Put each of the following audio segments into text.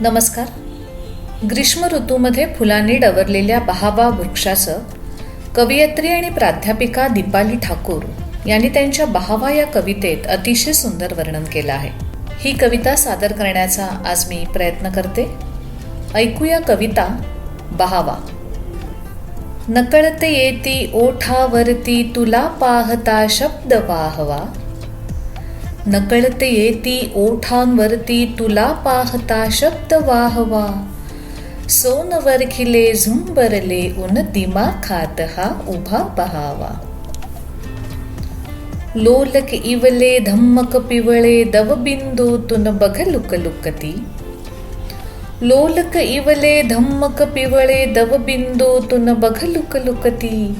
नमस्कार. ग्रीष्म ऋतूमध्ये फुलांनी डवरलेल्या बहावा वृक्षाचं कवयित्री आणि प्राध्यापिका दीपाली ठाकूर यांनी त्यांच्या बहावा या कवितेत अतिशय सुंदर वर्णन केलं आहे. ही कविता सादर करण्याचा आज मी प्रयत्न करते. ऐकूया कविता बहावा. नकळत येती ओठावरती तुला पाहता शब्द वाहवा. नकळत येती ओठांवरती तुला पाहता शब्द वाहवा सोनवर खिले झुंबरले उन दिमाखात हा उभा पहावा लोलक इवले धम्मक पिवळे दवबिंदूतून बघ लुकलुकती लोलक इवले धम्मक पिवळे दवबिंदूतून बघ लुकलुकती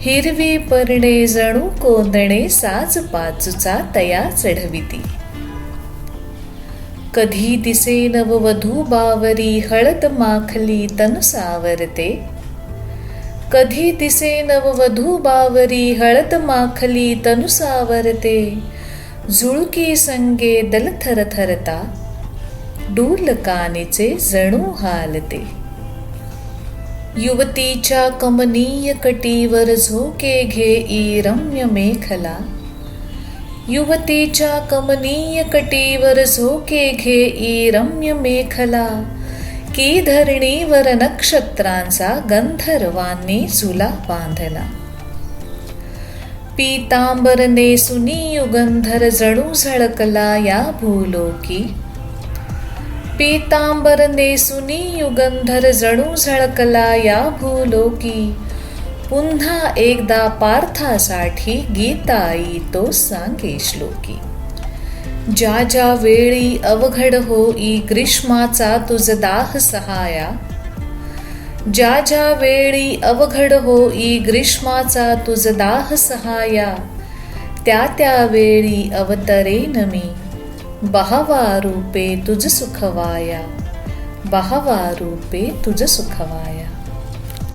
हिरवी परणे जणू कोंदणे साज पाचूचा तया चढविती. कधी दिसे नववधू बावरी हळद माखली तनु सावरते. कधी दिसे नववधू बावरी हळद माखली तनु सावरते. झुळकी संगे दल थरथरता. डूल कानीचे जणू हालते. युवतीच्या कमनीय कटीवर झोके घेई रम्य मेखला. युवतीच्या कमनीय कटीवर झोके घेई रम्य मेखला. की धरणीवर नक्षत्रांचा गंधर्वांनी झुला बांधला. पीतांबर नेसुनी युगंधर जणू झळकला या भूलोकी. पीतांबर नेसुनी युगंधर जणू झळकला या भूलोकी. पुन्हा एकदा पार्थासाठी गीताई तो सांगे श्लोकी. ज्या ज्या वेळी अवघड होई ग्रीष्माचा तुझ दाह सहाया ज्या ज्या वेळी अवघड होई ग्रीष्माचा तुझ दाह सहाया त्या त्या वेळी अवतरेन मी. बहवा रूपे तुझ सुखवाया। बहवा रूपे तुझ सुखवाया।